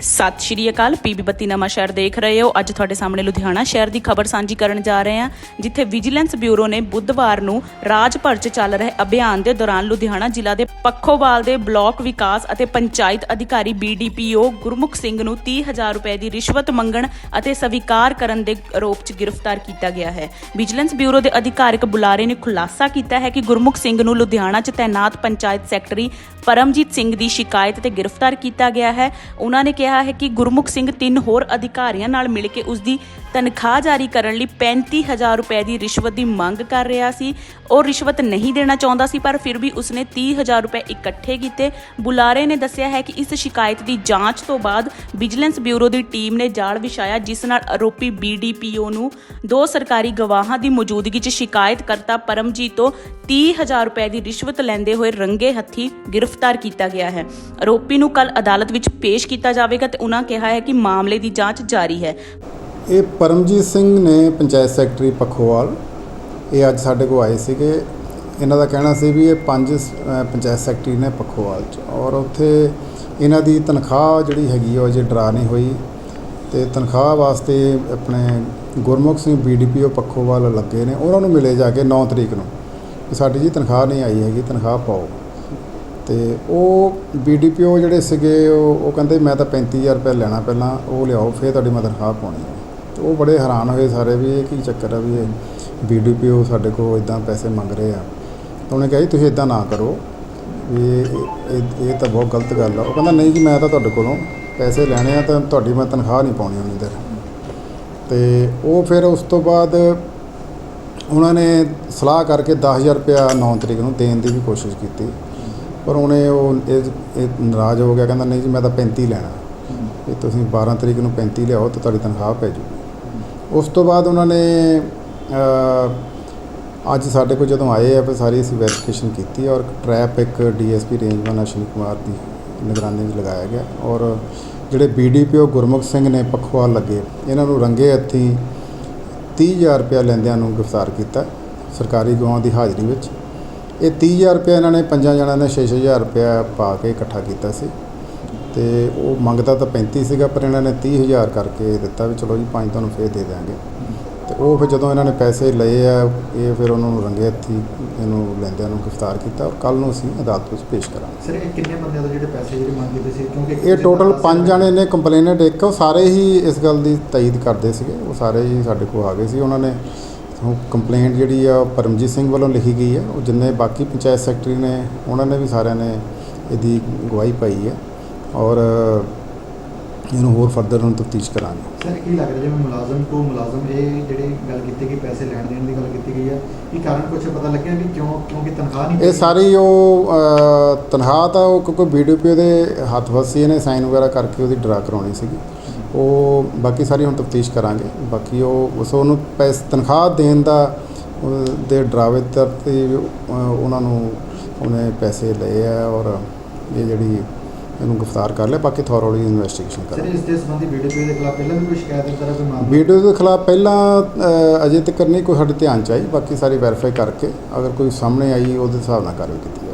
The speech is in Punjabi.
ਸਤਿ ਸ਼੍ਰੀ ਅਕਾਲ। ਪੀਬੀ ਬੱਤੀ ਨਵਾਂ ਸ਼ਹਿਰ ਦੇਖ ਰਹੇ ਹੋ। ਅੱਜ ਤੁਹਾਡੇ ਸਾਹਮਣੇ ਲੁਧਿਆਣਾ ਸ਼ਹਿਰ ਦੀ ਖਬਰ ਸਾਂਝੀ ਕਰਨ ਜਾ ਰਹੇ ਹਾਂ, ਜਿੱਥੇ ਵਿਜੀਲੈਂਸ ਬਿਊਰੋ ਨੇ ਬੁੱਧਵਾਰ ਨੂੰ ਰਾਜ ਭਰ 'ਚ ਚੱਲ ਰਹੇ ਅਭਿਆਨ ਦੇ ਦੌਰਾਨ ਲੁਧਿਆਣਾ ਜ਼ਿਲ੍ਹਾ ਦੇ ਪੱਖੋਵਾਲ ਦੇ ਬਲਾਕ ਵਿਕਾਸ ਅਤੇ ਪੰਚਾਇਤ ਅਧਿਕਾਰੀ ਬੀਡੀਪੀਓ ਗੁਰਮੁਖ ਸਿੰਘ ਨੂੰ 30000 ਰੁਪਏ ਦੀ ਰਿਸ਼ਵਤ ਮੰਗਣ ਅਤੇ ਸਵੀਕਾਰ ਕਰਨ ਦੇ ਆਰੋਪ 'ਚ ਗ੍ਰਿਫਤਾਰ ਕੀਤਾ ਗਿਆ ਹੈ। ਵਿਜੀਲੈਂਸ ਬਿਊਰੋ ਦੇ ਅਧਿਕਾਰਿਕ ਬੁਲਾਰੇ ਨੇ ਖੁਲਾਸਾ ਕੀਤਾ ਹੈ ਕਿ ਗੁਰਮੁਖ ਸਿੰਘ ਨੂੰ ਲੁਧਿਆਣਾ 'ਚ ਤਾਇਨਾਤ ਪੰਚਾਇਤ ਸੈਕਟਰੀ ਪਰਮਜੀਤ ਸਿੰਘ ਦੀ ਸ਼ਿਕਾਇਤ ਤੇ ਗ੍ਰਿਫਤਾਰ ਕੀਤਾ ਗਿਆ ਹੈ। ਉਹਨਾਂ ਨੇ ਕਿਹਾ ਹੈ ਕਿ ਗੁਰਮੁਖ ਸਿੰਘ ਤਿੰਨ ਹੋਰ ਅਧਿਕਾਰੀਆਂ ਨਾਲ ਮਿਲ ਕੇ ਉਸ ਦੀ ਤਨਖਾਹ ਜਾਰੀ ਕਰਨ ਲਈ 35000 ਰੁਪਏ ਦੀ ਰਿਸ਼ਵਤ ਦੀ ਮੰਗ ਕਰ ਰਿਹਾ ਸੀ। ਉਹ ਰਿਸ਼ਵਤ ਨਹੀਂ ਦੇਣਾ ਚਾਹੁੰਦਾ ਸੀ, ਪਰ ਫਿਰ ਵੀ ਉਸਨੇ 30000 ਰੁਪਏ ਇਕੱਠੇ ਕੀਤੇ। ਬੁਲਾਰੇ ਨੇ ਦੱਸਿਆ ਹੈ ਕਿ ਇਸ ਸ਼ਿਕਾਇਤ ਦੀ ਜਾਂਚ ਤੋਂ ਬਾਅਦ ਵਿਜੀਲੈਂਸ ਬਿਊਰੋ ਦੀ ਟੀਮ ਨੇ ਜਾਲ ਵਿਛਾਇਆ, ਜਿਸ ਨਾਲ ਆਰੋਪੀ ਬੀਡੀਪੀਓ ਨੂੰ ਦੋ ਸਰਕਾਰੀ ਗਵਾਹਾਂ ਦੀ ਮੌਜੂਦਗੀ 'ਚ ਸ਼ਿਕਾਇਤਕਰਤਾ ਪਰਮਜੀਤ ਤੋਂ 30000 ਰੁਪਏ ਦੀ ਰਿਸ਼ਵਤ ਲੈਂਦੇ ਹੋਏ ਰੰਗੇ ਹੱਥੀ ਗ੍ਰਿਫਤਾਰ ਕੀਤਾ ਗਿਆ ਹੈ। ਆਰੋਪੀ ਨੂੰ ਕੱਲ ਅਦਾਲਤ ਵਿੱਚ ਪੇਸ਼ ਕੀਤਾ ਜਾਵੇਗਾ ਤੇ ਉਹਨਾਂ ਕਿਹਾ ਹੈ ਕਿ ਮਾਮਲੇ ਦੀ ਜਾਂਚ ਜਾਰੀ ਹੈ। ਇਹ ਪਰਮਜੀਤ ਸਿੰਘ ਨੇ ਪੰਚਾਇਤ ਸੈਕਟਰੀ ਪਖੋਵਾਲ। ਇਹ ਅੱਜ ਸਾਡੇ ਕੋਲ ਆਏ ਸੀਗੇ। ਇਹਨਾਂ ਦਾ ਕਹਿਣਾ ਸੀ ਵੀ ਇਹ ਪੰਜ ਪੰਚਾਇਤ ਸੈਕਟਰੀ ਨੇ ਪਖੋਵਾਲ ਚ। ਔਰ ਉੱਥੇ ਇਹਨਾਂ ਦੀ ਤਨਖਾਹ ਜਿਹੜੀ ਹੈਗੀ ਉਹ ਅਜੇ ਡਰਾ ਨਹੀਂ ਹੋਈ। ਤੇ ਤਨਖਾਹ ਵਾਸਤੇ ਆਪਣੇ ਗੁਰਮੁਖ ਸਿੰਘ ਬੀਡੀਪੀਓ ਪਖੋਵਾਲ ਲੱਗੇ ਨੇ। ਉਹਨਾਂ ਨੂੰ ਮਿਲੇ ਜਾ ਕੇ 9 ਤਰੀਕ ਨੂੰ ਕਿ ਸਾਡੀ ਜੀ ਤਨਖਾਹ ਨਹੀਂ ਆਈ ਹੈਗੀ, ਤਨਖਾਹ ਪਾਓ। ਤੇ ਉਹ ਬੀਡੀਪੀਓ ਜਿਹੜੇ ਸੀਗੇ, ਉਹ ਉਹ ਕਹਿੰਦੇ ਮੈਂ ਤਾਂ 35000 ਰੁਪਏ ਲੈਣਾ ਪਹਿਲਾਂ, ਉਹ ਲਿਆਓ, ਫਿਰ ਤੁਹਾਡੀ ਮੈਂ ਤਨਖਾਹ ਪਾਉਣੀ ਹੈ। ਤੇ ਉਹ ਬੜੇ ਹੈਰਾਨ ਹੋਏ ਸਾਰੇ ਵੀ ਇਹ ਕੀ ਚੱਕਰ ਆ ਵੀ ਇਹ ਬੀਡੀਪੀਓ ਸਾਡੇ ਕੋਲ ਇਦਾਂ ਪੈਸੇ ਮੰਗ ਰਹੇ ਆ। ਤਾਂ ਉਹਨੇ ਕਿਹਾ ਜੀ, ਤੁਸੀਂ ਇਦਾਂ ਨਾ ਕਰੋ। ਵੀ ਇਹ ਤਾਂ ਬਹੁਤ ਗਲਤ ਗੱਲ ਆ। ਉਹ ਕਹਿੰਦਾ, ਨਹੀਂ ਜੀ, ਮੈਂ ਤਾਂ ਤੁਹਾਡੇ ਕੋਲੋਂ ਪੈਸੇ ਲੈਣੇ ਆ, ਤਾਂ ਤੁਹਾਡੀ ਮੈਂ ਤਨਖਾਹ ਨਹੀਂ ਪਾਉਣੀ ਉਨੀ ਦੇਰ ਤੇ ਉਹ ਫਿਰ ਉਸ ਤੋਂ ਬਾਅਦ ਉਹਨਾਂ ਨੇ ਸਲਾਹ ਕਰਕੇ 10000 ਰੁਪਇਆ 9 ਤਰੀਕ ਨੂੰ ਦੇਣ ਦੀ ਵੀ ਕੋਸ਼ਿਸ਼ ਕੀਤੀ। ਪਰ ਉਹਨੇ ਉਹ, ਇਹ ਨਾਰਾਜ਼ ਹੋ ਗਿਆ। ਕਹਿੰਦਾ, ਨਹੀਂ ਜੀ, ਮੈਂ ਤਾਂ 35 ਲੈਣਾ। ਵੀ ਤੁਸੀਂ 12 ਤਰੀਕ ਨੂੰ 35 ਲਿਆਓ, ਤਾਂ ਤੁਹਾਡੀ ਤਨਖਾਹ ਪੈ ਜੂਗੀ। ਉਸ ਤੋਂ ਬਾਅਦ ਉਹਨਾਂ ਨੇ ਅੱਜ ਸਾਡੇ ਕੋਲ ਜਦੋਂ ਆਏ ਆ, ਫਿਰ ਸਾਰੀ ਅਸੀਂ ਵੈਰੀਫਿਕੇਸ਼ਨ ਕੀਤੀ ਔਰ ਟਰੈਪ ਇੱਕ ਡੀਐਸਪੀ ਰੇਂਜ 1 ਅਸ਼ਵਨੀ ਕੁਮਾਰ ਦੀ ਨਿਗਰਾਨੀ ਵਿੱਚ ਲਗਾਇਆ ਗਿਆ ਔਰ ਜਿਹੜੇ ਬੀਡੀਪੀਓ ਗੁਰਮੁਖ ਸਿੰਘ ਨੇ ਪਖਵਾਲ ਲੱਗੇ, ਇਹਨਾਂ ਨੂੰ ਰੰਗੇ ਹੱਥੀ 30000 ਰੁਪਇਆ ਲੈਂਦਿਆਂ ਨੂੰ ਗ੍ਰਿਫਤਾਰ ਕੀਤਾ ਸਰਕਾਰੀ ਗਵਾਹਾਂ ਦੀ ਹਾਜ਼ਰੀ ਵਿੱਚ। ਇਹ 30000 ਰੁਪਇਆ ਇਹਨਾਂ ਨੇ ਪੰਜਾਂ ਜਣਾਂ ਨੇ 6-6000 ਰੁਪਇਆ ਪਾ ਕੇ ਇਕੱਠਾ ਕੀਤਾ ਸੀ। ਤੇ ਉਹ ਮੰਗਦਾ ਤਾਂ 35 ਸੀਗਾ ਪਰ ਇਹਨਾਂ ਨੇ 30000 ਕਰਕੇ ਦਿੱਤਾ ਵੀ ਚਲੋ ਜੀ ਪੰਜ ਤੁਹਾਨੂੰ ਫੇਰ ਦੇ ਦਿਆਂਗੇ। ਤੇ ਉਹ ਫਿਰ ਜਦੋਂ ਇਹਨਾਂ ਨੇ ਪੈਸੇ ਲਏ ਆ ਇਹ ਫਿਰ ਉਹਨਾਂ ਨੂੰ ਰੰਗੇ ਹੱਥੀ ਇਹਨੂੰ ਲੈਂਦਿਆਂ ਨੂੰ ਗ੍ਰਿਫਤਾਰ ਕੀਤਾ ਔਰ ਕੱਲ ਨੂੰ ਅਸੀਂ ਅਦਾਲਤ ਵਿੱਚ ਪੇਸ਼ ਕਰਾਂਗੇ। ਸਰ ਇਹ ਕਿੰਨੇ ਬੰਦਿਆਂ ਤੋਂ ਜਿਹੜੇ ਪੈਸੇ ਜਿਹੜੇ ਮੰਗ ਕੀਤੇ ਸੀ? ਕਿਉਂਕਿ ਇਹ ਟੋਟਲ ਪੰਜ ਜਣੇ ਨੇ ਕੰਪਲੇਨੈਂਟ ਇੱਕ ਉਹ ਸਾਰੇ ਹੀ ਇਸ ਗੱਲ ਦੀ ਤਾਇਦ ਕਰਦੇ ਸੀਗੇ ਉਹ ਸਾਰੇ ਹੀ ਸਾਡੇ ਕੋਲ ਆ ਗਏ ਸੀ। ਉਹਨਾਂ ਨੇ ਕੰਪਲੇਂਟ ਜਿਹੜੀ ਆ ਪਰਮਜੀਤ ਸਿੰਘ ਵੱਲੋਂ ਲਿਖੀ ਗਈ ਹੈ ਉਹ ਜਿੰਨੇ ਬਾਕੀ ਪੰਚਾਇਤ ਸੈਕਟਰੀ ਨੇ ਉਹਨਾਂ ਨੇ ਵੀ ਸਾਰਿਆਂ ਨੇ ਇਹਦੀ ਗਵਾਹੀ ਪਾਈ ਹੈ ਔਰ ਇਹਨੂੰ ਹੋਰ ਫਰਦਰ ਨੂੰ ਤਫਤੀਸ਼ ਕਰਾਂਗੇ। ਸਰ ਕੀ ਲੱਗ ਰਿਹਾ ਜਿਵੇਂ ਮੁਲਾਜ਼ਮ ਤੋਂ ਮੁਲਾਜ਼ਮ ਇਹ ਜਿਹੜੀ ਗੱਲ ਕੀਤੀ ਗਈ ਪੈਸੇ ਲੈਣ ਦੇਣ ਦੀ ਗੱਲ ਕੀਤੀ ਗਈ ਹੈ ਇਹ ਕਾਰਨ ਕੁਝ ਪਤਾ ਲੱਗਿਆ ਵੀ ਕਿਉਂ ਕਿਉਂਕਿ ਤਨਖਾਹ ਨਹੀਂ ਇਹ ਸਾਰੀ ਉਹ ਤਨਖਾਹ ਤਾਂ ਉਹ ਕਿਉਂਕਿ ਬੀਡੀਪੀ ਦੇ ਹੱਥ ਵਸੀ ਇਹਨੇ ਸਾਈਨ ਵਗੈਰਾ ਕਰਕੇ ਉਹਦੀ ਡਰਾ ਕਰਾਉਣੀ ਸੀਗੀ। ਉਹ ਬਾਕੀ ਸਾਰੀ ਹੁਣ ਤਫਤੀਸ਼ ਕਰਾਂਗੇ। ਬਾਕੀ ਉਹ ਉਸ ਉਹਨੂੰ ਪੈਸ ਤਨਖਾਹ ਦੇਣ ਦਾ ਦੇ ਡਰਾਵੇ ਤਰ ਤੇ ਉਹਨਾਂ ਨੂੰ ਉਹਨੇ ਪੈਸੇ ਲਏ ਆ ਔਰ ਇਹ ਜਿਹੜੀ ਇਹਨੂੰ ਗ੍ਰਿਫਤਾਰ ਕਰ ਲਿਆ ਬਾਕੀ ਥੋਰੋਲੀ ਇਨਵੈਸਟੀਗੇਸ਼ਨ ਸਰ ਕਰਾਂਗੇ ਇਸ ਦੇ ਸੰਬੰਧੀ ਵੀਡੀਓ ਦੇ ਖਿਲਾਫ ਪਹਿਲਾਂ ਵੀ ਕੋਈ ਸ਼ਿਕਾਇਤ ਤਰ੍ਹਾਂ ਕੋਈ ਮਾਮਲਾ? ਵੀਡੀਓ ਦੇ ਖਿਲਾਫ ਪਹਿਲਾਂ ਅਜੇ ਤੱਕ ਨਹੀਂ ਕੋਈ ਸਾਡੇ ਧਿਆਨ ਚ ਆਈ ਬਾਕੀ ਸਾਰੀ ਵੈਰੀਫਾਈ ਕਰਕੇ ਅਗਰ ਕੋਈ ਸਾਹਮਣੇ ਆਈ ਉਹਦੇ ਹਿਸਾਬ ਨਾਲ ਕਾਰਵਾਈ ਕੀਤੀ